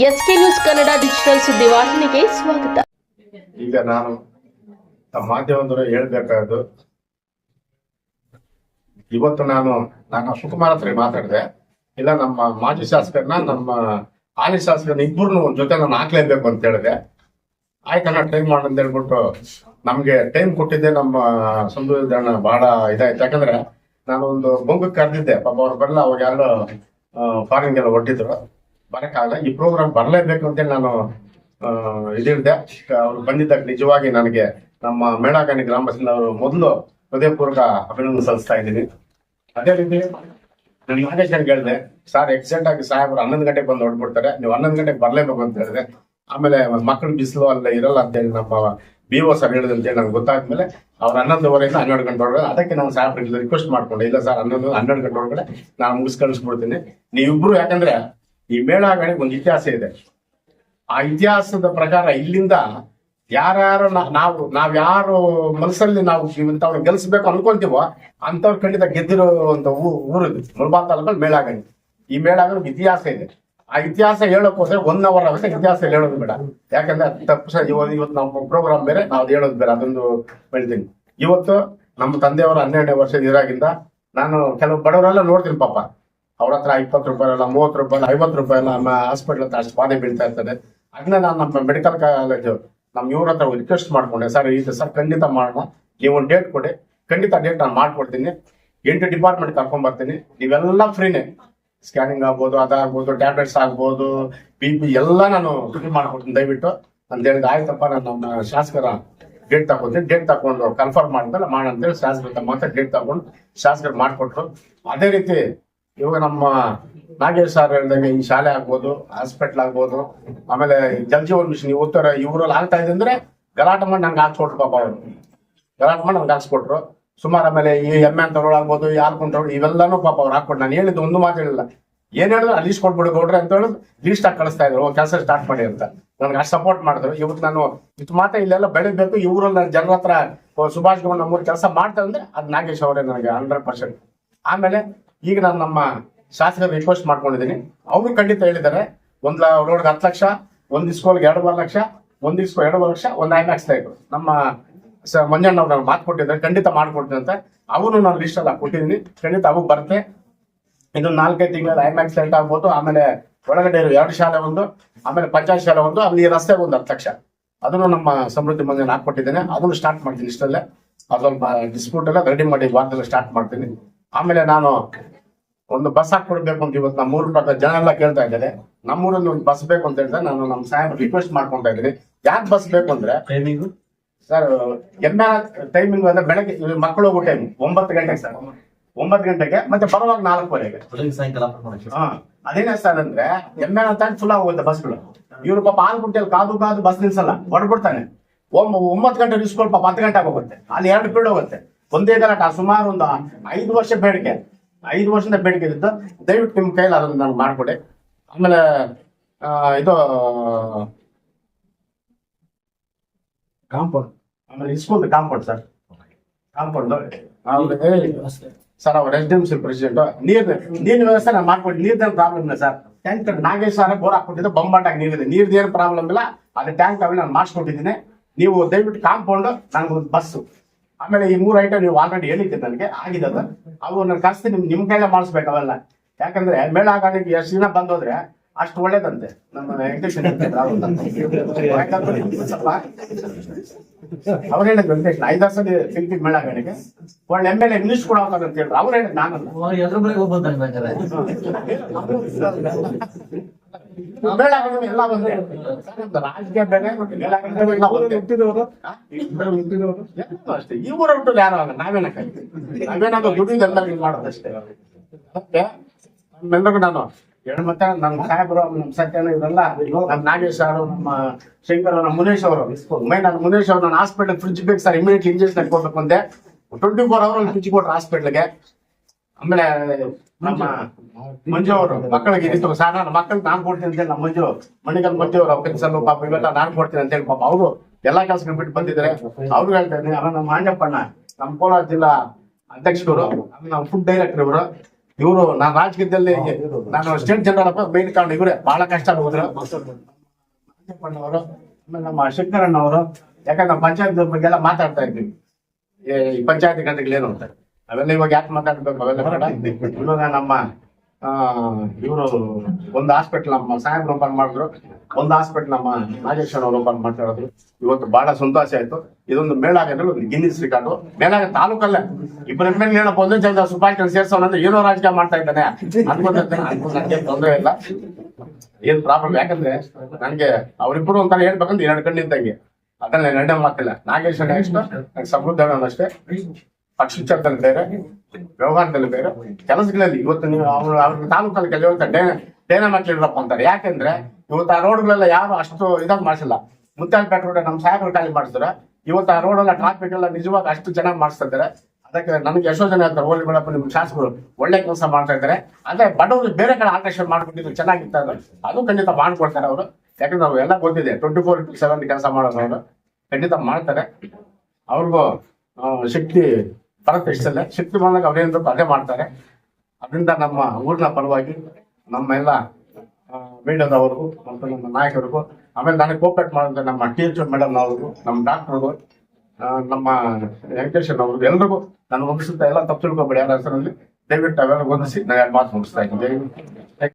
S K news Kannada digital ಸುದ್ದಿವಾಹಿನಿಗೆ ಸ್ವಾಗತ. ಈಗ ನಾನು ನಮ್ಮ ಮಾಧ್ಯಮದವರು ಹೇಳ್ಬೇಕಾದ್ದು, ಇವತ್ತು ನಾನು ನಾನು ಸುಕುಮಾರ್ ಹತ್ರ ಮಾತಾಡಿದೆ. ಇಲ್ಲ, ನಮ್ಮ ಮಾಜಿ ಶಾಸಕರನ್ನ, ನಮ್ಮ ಹಾಲಿ ಶಾಸಕರನ್ನ ಇಬ್ಬರನ್ನು ಜೊತೆ ನಾನು ಹಾಕ್ಲೇಬೇಕು ಅಂತ ಹೇಳಿದೆ. ಆಯ್ತಣ್ಣ ಟೈಮ್ ಮಾಡು ಅಂತ ಹೇಳ್ಬಿಟ್ಟು ನಮ್ಗೆ ಟೈಮ್ ಕೊಟ್ಟಿದ್ದೆ. ನಮ್ಮ ಸಂವಿಧಾನ ಬಹಳ ಇದಾಯ್ತು. ಯಾಕಂದ್ರೆ ನಾನು ಒಂದು ಬೊಂಗಕ್ಕೆ ಕರೆದಿದ್ದೆ. ಪಾಪ ಅವ್ರು ಬರಲ್ಲ, ಅವಾಗ ಯಾರು ಫಾರಿನ್ಗೆಲ್ಲ ಹೊಟ್ಟಿದ್ರು ಬರಕ್ಕಾಗಲ್ಲ ಈ ಪ್ರೋಗ್ರಾಮ್ ಬರಲೇಬೇಕು ಅಂತೇಳಿ ನಾನು ಆ, ಅವರು ಬಂದಿದ್ದಾಗ ನಿಜವಾಗಿ ನನಗೆ ನಮ್ಮ ಮೇಳಾಕಾಣಿ ಅವರು ಮೊದಲು ಹೃದಯಪೂರ್ವಕ ಅಭಿನಂದನೆ ಸಲ್ಲಿಸ್ತಾ ಇದ್ದೀನಿ. ಅದೇ ರೀತಿ ನಾನು ನಾಗೇಶನ್ ಹೇಳಿದೆ ಸರ್ ಎಕ್ಸಾಕ್ಟ್ ಆಗಿ ಸಾಹೇಬರು ಹನ್ನೊಂದು ಗಂಟೆಗೆ ಬಂದು ಹೊಡ್ಬಿಡ್ತಾರೆ ನೀವು ಹನ್ನೊಂದು ಗಂಟೆಗೆ ಬರಲೇಬೇಕು ಅಂತ ಹೇಳಿದೆ. ಆಮೇಲೆ ಮಕ್ಕಳು ಬಿಸಿಲು ಅಲ್ಲ ಇರಲ್ಲ ಅಂತೇಳಿ ನಮ್ಮ ಬಿ ಓ ಸರ್ ಹೇಳಿದ್ರು ಅಂತೇಳಿ ನನಗೆ ಗೊತ್ತಾದ್ಮೇಲೆ ಅವ್ರು ಹನ್ನೊಂದುವರೆಯಿಂದ ಹನ್ನೆರಡು ಗಂಟೆ ಒಳಗಡೆ. ಅದಕ್ಕೆ ನಾವು ಸಾಹೇಬ್ರಿಗೆ ರಿಕ್ವೆಸ್ಟ್ ಮಾಡ್ಕೊಂಡೆ. ಇಲ್ಲ ಸರ್ ಹನ್ನೊಂದು ಹನ್ನೆರಡು ಗಂಟೆ ಒಳಗಡೆ ನಾನು ಮುಗಿಸ್ ಕಳಿಸ್ಬಿಡ್ತೀನಿ ನೀವಿಬ್ರು ಯಾಕಂದ್ರೆ ಈ ಮೇಳಾಗಣಿ ಒಂದು ಇತಿಹಾಸ ಇದೆ. ಆ ಇತಿಹಾಸದ ಪ್ರಕಾರ ಇಲ್ಲಿಂದ ಯಾರ್ಯಾರು ನಾವು, ನಾವ್ ಯಾರು ಮನಸ್ಸಲ್ಲಿ ನಾವು ಇಂಥವ್ರು ಗೆಲ್ಸ್ಬೇಕು ಅನ್ಕೊಂತೀವೋ ಅಂತವ್ರು ಖಂಡಿತ ಗೆದ್ದಿರೋ ಒಂದು ಊರು ಮುಳ್ಬಾಲ್ ತಾಲೂಕಲ್ಲಿ ಮೇಳಾಗಣಿ ಈ ಮೇಳಾಗಣಿ ಇತಿಹಾಸ ಇದೆ. ಆ ಇತಿಹಾಸ ಹೇಳಕ್ ಹೋದ್ರೆ ಒನ್ ಅವರ್ ಆಗುತ್ತೆ ಇತಿಹಾಸ ಹೇಳೋದು ಬೇಡ. ಯಾಕಂದ್ರೆ ಅದ್ ತಪ್ಪು ಸಹ ಇವತ್ತು ಇವತ್ತು ನಮ್ಮ ಪ್ರೋಗ್ರಾಮ್ ಬೇರೆ, ನಾವು ಹೇಳೋದು ಬೇರೆ ಅದೊಂದು ಹೇಳ್ತೀನಿ. ಇವತ್ತು ನಮ್ಮ ತಂದೆಯವರ ಹನ್ನೆರಡನೇ ವರ್ಷದ ಇರಾಗಿಂದ ನಾನು ಕೆಲವು ಬಡವರೆಲ್ಲ ನೋಡ್ತೀನಿ ಪಾಪ. ಅವ್ರ ಹತ್ರ ಇಪ್ಪತ್ತು ರೂಪಾಯಿ ಅಲ್ಲ ಮೂವತ್ತು ರೂಪಾಯಿ ಐವತ್ತು ರೂಪಾಯಿ ನಮ್ಮ ಹಾಸ್ಪಿಟ್ಲ್ ಹತ್ರ ಅಷ್ಟು ಬಾಧೆ ಬೀಳ್ತಾ ಇರ್ತದೆ. ಅದನ್ನ ನಾನು ನಮ್ಮ ಮೆಡಿಕಲ್ ಕಾಲೇಜು ನಮ್ಮ ಇವ್ರ ಹತ್ರ ರಿಕ್ವೆಸ್ಟ್ ಮಾಡ್ಕೊಂಡೆ, ಸರ್, ಇದು ಸರ್ ಖಂಡಿತ ಮಾಡೋಣ, ನೀವು ಒಂದು ಡೇಟ್ ಕೊಡಿ, ಖಂಡಿತ ಡೇಟ್ ನಾನು ಮಾಡ್ಕೊಡ್ತೀನಿ. ಎಂಟು ಡಿಪಾರ್ಟ್ಮೆಂಟ್ ಕರ್ಕೊಂಡ್ ಬರ್ತೀನಿ. ನೀವೆಲ್ಲ ಫ್ರೀನೇ ಸ್ಕ್ಯಾನಿಂಗ್ ಆಗ್ಬೋದು ಅದಾಗ್ಬೋದು ಟ್ಯಾಬ್ಲೆಟ್ಸ್ ಆಗ್ಬೋದು ಬಿ ಪಿ ಎಲ್ಲ ನಾನು ಫ್ರೀ ಮಾಡ್ಕೊಡ್ತೀನಿ. ದಯವಿಟ್ಟು ಅಂತ ಹೇಳಿದ ಆಯ್ತಪ್ಪ, ನಾನು ನಮ್ಮ ಶಾಸಕರ ಡೇಟ್ ತಗೊಂತೀನಿ ಡೇಟ್ ತಗೊಂಡು ಕನ್ಫರ್ಮ್ ಮಾಡಿದ್ಮೇಲೆ ಮಾಡಂತೇಳಿ ಶಾಸಕರ ಮಾತ್ರ ಡೇಟ್ ತಗೊಂಡು ಶಾಸಕರು ಮಾಡಿಕೊಟ್ರು. ಅದೇ ರೀತಿ ಇವಾಗ ನಮ್ಮ ನಾಗೇಶ್ ಸರ್ ಹೇಳ್ದಂಗೆ ಈ ಶಾಲೆ ಆಗ್ಬೋದು ಹಾಸ್ಪಿಟ್ಲ್ ಆಗ್ಬೋದು, ಆಮೇಲೆ ಜಲ್ ಜೀವನ್ ಮಿಷನ್ ಇವತ್ತರ ಇವರಲ್ಲಿ ಆಗ್ತಾ ಇದೆ ಅಂದ್ರೆ ಗಲಾಟೆ ಮಾಡಿ ನಂಗೆ ಹಾಕ್ಸ್ಕೊಟ್ರು ಪಾಪ ಅವರು. ಗಲಾಟೆ ಮಾಡಿ ನಂಗೆ ಹಾಕ್ಸ್ಕೊಟ್ರು. ಸುಮಾರು ಆಮೇಲೆ ಈ ಎಮ್ಮೆ ಅಂತವ್ರು ಆಗ್ಬೋದು ಈ ಹಾಲ್ ಕುಂಟವ್ರು ಇವೆಲ್ಲಾನು ಪಾಪ ಅವ್ರು ಹಾಕ್ಕೊಟ್ಟು ನಾನು ಹೇಳಿದ್ದು ಒಂದು ಮಾತು ಹೇಳಿಲ್ಲ. ಏನ್ ಹೇಳಿದ್ರು ಅಲ್ಲಿ ಲೀಸ್ಟ್ ಕೊಟ್ಬಿಡು ಗೌಡ್ರೆ ಅಂತ ಹೇಳಿ ಲೀಸ್ಟ್ ಆಗಿ ಕಳಿಸ್ತಾ ಇದ್ರು. ಕೆಲಸ ಸ್ಟಾರ್ಟ್ ಮಾಡಿ ಅಂತ. ನನ್ಗೆ ಅಷ್ಟು ಸಪೋರ್ಟ್ ಮಾಡಿದ್ರು. ಇವತ್ತು ನಾನು ಇದು ಮಾತ್ರ ಇಲ್ಲೆಲ್ಲ ಬೆಳಿಬೇಕು. ಇವ್ರಲ್ಲಿ ನಾನು ಜನರ ಹತ್ರ ಸುಭಾಷ್ ಗೌಡ್ ನಮ್ಮೂರು ಕೆಲಸ ಮಾಡ್ತಾರೆ ಅಂದ್ರೆ ಅದು ನಾಗೇಶ್ ಅವರೇ ನನಗೆ ಹಂಡ್ರೆಡ್ ಪರ್ಸೆಂಟ್ ಆಮೇಲೆ ಈಗ ನಾನು ನಮ್ಮ ಶಾಸಕ ರಿಕ್ವೆಸ್ಟ್ ಮಾಡ್ಕೊಂಡಿದ್ದೀನಿ. ಅವರು ಖಂಡಿತ ಹೇಳಿದ್ದಾರೆ ಒಂದ್ ರೋಡ್ಗೆ ಹತ್ತು ಲಕ್ಷ, ಒಂದ್ ಇಸ್ಕೋಲ್ಗೆ ಎರಡೂವರೆ ಲಕ್ಷ, ಒಂದ್ ಇಸ್ಕೋ ಎರಡೂವರೆ ಲಕ್ಷ, ಒಂದ್ ಐಮ್ಯಾಕ್ಸ್ ಇದ್ರು ನಮ್ಮ ಮಂಜಣ್ಣ ಅವ್ರು ನನಗೆ ಮಾತು ಕೊಟ್ಟಿದ್ದಾರೆ, ಖಂಡಿತ ಮಾಡ್ಕೊಡ್ತೀನಿ ಅಂತ. ಅವನು ನಾನು ಲಿಸ್ಟ್ ಎಲ್ಲ ಕೊಟ್ಟಿದ್ದೀನಿ ಖಂಡಿತ ಅವು ಬರುತ್ತೆ ಇದು ನಾಲ್ಕೈದು ತಿಂಗಳಲ್ಲಿ ಮ್ಯಾಕ್ಸ್ ಲೈಟ್ ಆಗ್ಬೋದು. ಆಮೇಲೆ ಒಳಗಡೆ ಎರಡು ಶಾಲೆ ಒಂದು, ಆಮೇಲೆ ಪಂಚಾಯತ್ ಶಾಲೆ ಒಂದು, ಅಲ್ಲಿ ರಸ್ತೆ ಒಂದು ಹತ್ತು ಲಕ್ಷ. ಅದನ್ನು ನಮ್ಮ ಸಮೃದ್ಧಿ ಮಂಜನ್ ಹಾಕೊಟ್ಟಿದ್ದೇನೆ ಅದನ್ನು ಸ್ಟಾರ್ಟ್ ಮಾಡ್ತೀನಿ ಇಷ್ಟಲ್ಲೇ. ಅದೊಂದು ಡಿಸ್ಪ್ಯೂಟ್ ಎಲ್ಲ ರೆಡಿ ಮಾಡಿ ವಾರದಲ್ಲಿ ಸ್ಟಾರ್ಟ್ ಮಾಡ್ತೀನಿ. ಆಮೇಲೆ ನಾನು ಒಂದು ಬಸ್ ಹಾಕೊಡ್ಬೇಕು ಅಂತ ಇವತ್ತು ನಮ್ಮ ಊರು ಪಕ್ಕ ಜನ ಎಲ್ಲ ಕೇಳ್ತಾ ಇದ್ದಾರೆ. ನಮ್ಮೂರಲ್ಲಿ ಒಂದು ಬಸ್ ಬೇಕು ಅಂತ ಹೇಳಿದ್ರೆ ನಾನು ನಮ್ಮ ಸಾಹೇಬ್ ರಿಕ್ವೆಸ್ಟ್ ಮಾಡ್ಕೊಂತ ಇದ್ದೀನಿ. ಯಾಕೆ ಬಸ್ ಬೇಕು ಅಂದ್ರೆ ಟೈಮಿಂಗು ಸರ್ ಎಲ್ಲ ಟೈಮಿಂಗ್ ಅಂದ್ರೆ ಬೆಳಗ್ಗೆ ಮಕ್ಕಳು ಹೋಗೋ ಟೈಮ್ ಒಂಬತ್ತು ಗಂಟೆಗೆ ಸರ್. ಒಂಬತ್ತು ಗಂಟೆಗೆ ಮತ್ತೆ ಬರುವಾಗ ನಾಲ್ಕುವರೆಗೆ. ಹಾ ಅದೇನೇ ಸರ್ ಅಂದ್ರೆ ಎಮ್ಮೆ ಅಂತ ಫುಲ್ ಆಗೋಗುತ್ತೆ ಬಸ್ಗಳು. ಇವ್ರು ಪಾಪ ಆಲ್ಗುಂಟೆಲ್ ಕಾದು ಕಾದು ಬಸ್ ನಿಲ್ಸಲ್ಲ ಹೊಡ್ಬಿಡ್ತಾನೆ ಒಂಬತ್ತು ಗಂಟೆ ಇಸ್ಕೊಳ್ ಪಾಪ ಹತ್ತು ಗಂಟೆ ಆಗೋಗುತ್ತೆ. ಅಲ್ಲಿ ಎರಡು ಪೀಡ್ ಹೋಗುತ್ತೆ. ಒಂದೇ ಗಲಾಟ ಸುಮಾರು ಒಂದು ಐದು ವರ್ಷ ಬೇಡಿಕೆ. ಐದು ವರ್ಷದ ಬೇಡಿಕೆ ಇದ್ದು ದಯವಿಟ್ಟು ನಿಮ್ಮ ಕೈಲಿ ಅದನ್ನು ನಾನು ಮಾಡಿಕೊಡಿ. ಆಮೇಲೆ ಇದು, ಕಾಂಪೌಂಡ್. ಆಮೇಲೆ ಇಸ್ಕೊಂಡು ಕಾಂಪೌಂಡ್ ಸರ್. ಕಾಂಪೌಂಡ್. ಸರ್, ಅವ್ರ ಸಿ ಪ್ರೆಸಿಡೆಂಟ್ ನೀರ್, ನೀರಿನ ವ್ಯವಸ್ಥೆ ನಾನು ಮಾಡ್ಕೊಡಿ. ನೀರ್ದೇನು ಪ್ರಾಬ್ಲಮ್ ಇಲ್ಲ sir. Tank Nagesh sir bore ಹಾಕ್ಬಿಟ್ಟಿದ್ದು ಬಂಬಾಟಾಗಿ ನೀರಿದೆ. ನೀರ್ದು ಏನು ಪ್ರಾಬ್ಲಮ್ ಇಲ್ಲ. ಅದು ಟ್ಯಾಂಕ್ ಅಲ್ಲಿ ನಾನು ಮಾಡಿಸ್ಕೊಟ್ಟಿದ್ದೀನಿ. ನೀವು ದಯವಿಟ್ಟು ಕಾಂಪೌಂಡ್ ನನಗೆ ಒಂದು ಬಸ್ಸು. ಆಮೇಲೆ ಈ ಮೂರು ಐಟಮ್ ನೀವು ಆಲ್ರೆಡಿ ಹೇಳಿದ್ದೆ ನನಗೆ ಆಗಿದೆ ಅದು ಅವು ನನ್ನ ಕಾಸ್ತಿ ನಿಮ್ ನಿಮ್ ಕೈಲೇ ಮಾಡಿಸ್ಬೇಕು ಅವೆಲ್ಲ. ಯಾಕಂದ್ರೆ ಮೇಳ ಗಾಡಿಗೆ ಎಷ್ಟು ದಿನ ಬಂದೋದ್ರೆ ಅಷ್ಟು ಒಳ್ಳೇದಂತೆ. ನಮ್ಮ ವೆಂಕಟೇಶನ್ ಅವ್ರು ಹೇಳಿದ್ ವೆಂಕಟೇಶ್ ಐದಾರು ಸಲ ಫಿಲ್ಪಿ ಮೇಳ ಗಾಡಿಗೆ ಒಳ್ಳೆ ಎಂ ಎಲ್ ಇಂಗ್ಲಿಷ್ ಕೂಡ ಹೋಗ್ತಾರೆ ಅಂತ ಹೇಳಿದ್ರು. ಅವ್ರು ಹೇಳಿದ್ ನಾನಲ್ಲ. ಎಲ್ಲ ಒಂದೇ ರಾಜಕೀಯ? ಅಷ್ಟೇ ಈ ಊರ ಹುಟ್ಟು ಯಾರು ನಾವೇನಕ್ಕ ನಾವೇನಾದ್ರು ದುಡ್ಡು ಎಲ್ಲ ಮಾಡೋದಷ್ಟೇ ನಮ್ಮೆಲ್ಲರಿಗೂ ನಾನು ಎರಡು ಮತ್ತೆ ನಮ್ಮ ಸಾಹೇಬರು ನಮ್ಮ ಸತ್ಯನ ಇವರೆಲ್ಲ ನಮ್ಮ ನಾಗೇಶ್ ಸರ್ ನಮ್ಮ ಶಂಕರ್ ನಮ್ಮ ಮುನೇಶ್ ಅವರು. ಮೈ ನಾನು ಮುನೇಶ್ ಅವರು ನಾನು ಹಾಸ್ಪಿಟಲ್ ಫ್ರಿಡ್ಜ್ ಬೇಕು ಸರ್ ಇಮಿಡಿಯೇಟ್ ಇಂಜೆಕ್ಷನ್ ಕೊಡ್ಬೇಕು ಅಂದೆ. ಟ್ವೆಂಟಿ ಫೋರ್ ಅವರ್ ಫ್ರಿಡ್ಜ್ ಕೊಟ್ರು ಹಾಸ್ಪಿಟ್ಲ್ಗೆ ಆಮೇಲೆ ನಮ್ಮ ಮಂಜು ಅವರು ಮಕ್ಕಳಿಗೆ ಇದಿತ್ತು ಸರ್ ನನ್ನ ಮಕ್ಕಳಿಗೆ ನಾನು ಕೊಡ್ತೀನಿ ಅಂತ ಹೇಳಿ ನಮ್ಮ ಮಂಜು ಮಣಿಗಲ್ ಮಂಜು ಅವರು ಕೆಲಸ ಪಾಪ ಇವೆಲ್ಲ ನಾನು ಕೊಡ್ತೀನಿ ಅಂತ ಹೇಳಿ ಪಾಪ ಅವರು ಎಲ್ಲಾ ಕೆಲಸ ಬಿಟ್ಟು ಬಂದಿದ್ದಾರೆ. ಅವ್ರು ಹೇಳ್ತಾ ಇದ್ದೀನಿ ಆಮೇಲೆ ನಮ್ಮ ಮಾಂಜಪ್ಪಣ್ಣ ನಮ್ಮ ಕೋಲಾರ ಜಿಲ್ಲಾ ಅಧ್ಯಕ್ಷರು ಆಮೇಲೆ ನಮ್ಮ ಫುಡ್ ಡೈರೆಕ್ಟರ್ ಇವರು. ಇವರು ನಾನು ರಾಜಕೀಯದಲ್ಲಿ ನಾನು ಸ್ಟೇಟ್ ಜನರಲ್ ಮೇನ್ ಕಾರಣ ಇವರೇ. ಬಹಳ ಕಷ್ಟ ಹೋದ್ರು ಅವರು ಆಮೇಲೆ ನಮ್ಮ ಶಂಕರಣ್ಣ ಅವರು ಯಾಕಂದ್ರೆ ನಮ್ಮ ಪಂಚಾಯತ್ ಬಗ್ಗೆ ಎಲ್ಲ ಮಾತಾಡ್ತಾ ಇದ್ವಿ. ಈ ಪಂಚಾಯತ್ ಗಂಟೆಗಳೇನು ಅಂತ. ಅವೆಲ್ಲ ಇವಾಗ ಯಾಕೆ ಮಾತಾಡ್ಬೇಕು ಅವೆಲ್ಲ ಬೇಡ. ಇವಾಗ ನಮ್ಮ ಇವರು ಒಂದು ಹಾಸ್ಪಿಟಲ್ ನಮ್ಮ ಸಾಹೇಬ್ರು ಓಪನ್ ಮಾಡಿದ್ರು. ಒಂದು ಹಾಸ್ಪಿಟಲ್ ನಮ್ಮ ನಾಗೇಶ್ ಅವರು ಓಪನ್ ಮಾಡ್ತಾ ಇರೋದು ಇವತ್ತು ಬಹಳ ಸಂತೋಷ ಆಯ್ತು. ಇದೊಂದು ಮೇಳ ಆಗಿದ್ರೆ ಒಂದು ಗಿನ್ನಿಸ್ ರಿಕಾರ್ಡು ಮೇಲಾಗ ತಾಲೂಕಲ್ಲೇ. ಇಬ್ಬರ ಮೇಲೆ ಏನಪ್ಪ ಒಂದೇ ಜನ ಸುಭಾಷ್ ಸೇರ್ಸೋಣ ಅಂದ್ರೆ ಏನೋ ರಾಜಕೀಯ ಮಾಡ್ತಾ ಇದ್ದಾನೆ. ಅನ್ಕೊಂತಿದ್ದಾನೆ ಅನ್ಕೊಂಡು ನನಗೆ ತೊಂದರೆ ಇಲ್ಲ. ಏನ್ ಪ್ರಾಬ್ಲಮ್ ಯಾಕಂದ್ರೆ ನನಗೆ ಅವರಿಬ್ಬರು ಒಂಥರ ಹೇಳ್ಬೇಕಂದ್ರೆ ಎರಡು ಕಣ್ಣಿದ್ದಂಗೆ ಅದನ್ನ ಎರಡನೇ ಮಾತಿಲ್ಲ. ನಾಗೇಶ್ವರ ಎಷ್ಟು? ನಂಗೆ ಸಮೃದ್ಧ ಅಷ್ಟೇ ಪಕ್ಷದಲ್ಲಿ ಬೇರೆ, ವ್ಯವಹಾರದಲ್ಲಿ ಬೇರೆ. ಕೆಲಸಗಳಲ್ಲಿ ಇವತ್ತು ನೀವು ಅವ್ರ ಅವ್ರ ತಾಲೂಕಲ್ಲಿ ಕೆಲವಂತ ಡೇ ಡೇನ ಮಾಡ್ಲಿಲ್ಲಪ್ಪ ಅಂತಾರೆ. ಯಾಕೆಂದ್ರೆ ಇವತ್ತು ಆ ರೋಡ್ಗಳೆಲ್ಲ ಯಾರು ಅಷ್ಟು ಇದಾಗಿ ಮಾಡಿಸಿಲ್ಲ. ಮುತ್ತಾಲ್ಪೇಟೆ ರೋಡ್ ನಮ್ಮ ಸಾಹೇಬರು ಖಾಲಿ ಮಾಡಿಸಿದ್ರೆ. ಇವತ್ತು ಆ ರೋಡ್ ಎಲ್ಲ ಟ್ರಾಫಿಕ್ ಎಲ್ಲ ನಿಜವಾಗಿ ಅಷ್ಟು ಚೆನ್ನಾಗಿ ಮಾಡಿಸ್ತಾ ಇದ್ದಾರೆ. ಅದಕ್ಕೆ ನಮ್ಗೆ ಎಷ್ಟೋ ಜನ ಇರ್ತಾರೆ ಹೋಲಿ ಬಿಡಪ್ಪ ನಿಮ್ಮ ಶಾಸಕರು ಒಳ್ಳೆ ಕೆಲಸ ಮಾಡ್ತಾ ಇದ್ದಾರೆ. ಅಂದ್ರೆ ಬಡವರು ಬೇರೆ ಕಡೆ ಆಕರ್ಷಣೆ ಮಾಡ್ಬಿಟ್ಟಿದ್ರು ಚೆನ್ನಾಗಿತ್ತು ಅದು. ಖಂಡಿತ ಮಾಡ್ಕೊಡ್ತಾರೆ ಅವರು. ಯಾಕಂದ್ರೆ ನಾವು ಎಲ್ಲ ಗೊತ್ತಿದೆ. ಟ್ವೆಂಟಿ ಫೋರ್ ಇಂಟು ಸೆವೆನ್ ಕೆಲಸ ಮಾಡೋದು ಅವರು. ಖಂಡಿತ ಮಾಡ್ತಾರೆ. ಅವ್ರಿಗೂ ಶಕ್ತಿ ಬರುತ್ತೆ ಇಷ್ಟಲ್ಲೇ ಶಕ್ತಿ ಬಂದಾಗ ಅವರೇನು ಅದೇ ಮಾಡ್ತಾರೆ. ಅದರಿಂದ ನಮ್ಮ ಊರಿನ ಪರವಾಗಿ ನಮ್ಮ ಎಲ್ಲ ಮೀಡಿಯಾದವ್ರಿಗೂ ಮತ್ತು ನಮ್ಮ ನಾಯಕರಿಗೂ, ಆಮೇಲೆ ನನಗೆ ಕೋಪರೇಟ್ ಮಾಡಿದ್ರೆ ನಮ್ಮ ಟಿ ಎಚ್ ಮೇಡಮ್ ಅವ್ರಿಗೂ, ನಮ್ಮ ಡಾಕ್ಟ್ರಿಗೂ ನಮ್ಮ ವೆಂಕಟೇಶನ್ ಅವ್ರಿಗೂ, ಎಲ್ರಿಗೂ ನಾನು ಮುಗಿಸುತ್ತಾ ಎಲ್ಲ ತಪ್ಪು ತಿಳ್ಕೊಬೇಡಿ. ಯಾರ ಹೆಸರಲ್ಲಿ ದಯವಿಟ್ಟು ಅವೆಲ್ಲ ಗೊಂದಿಸಿ ನಾನು ಮಾತು ಮುಗಿಸ್ತಾ ಇದ್ದೀನಿ.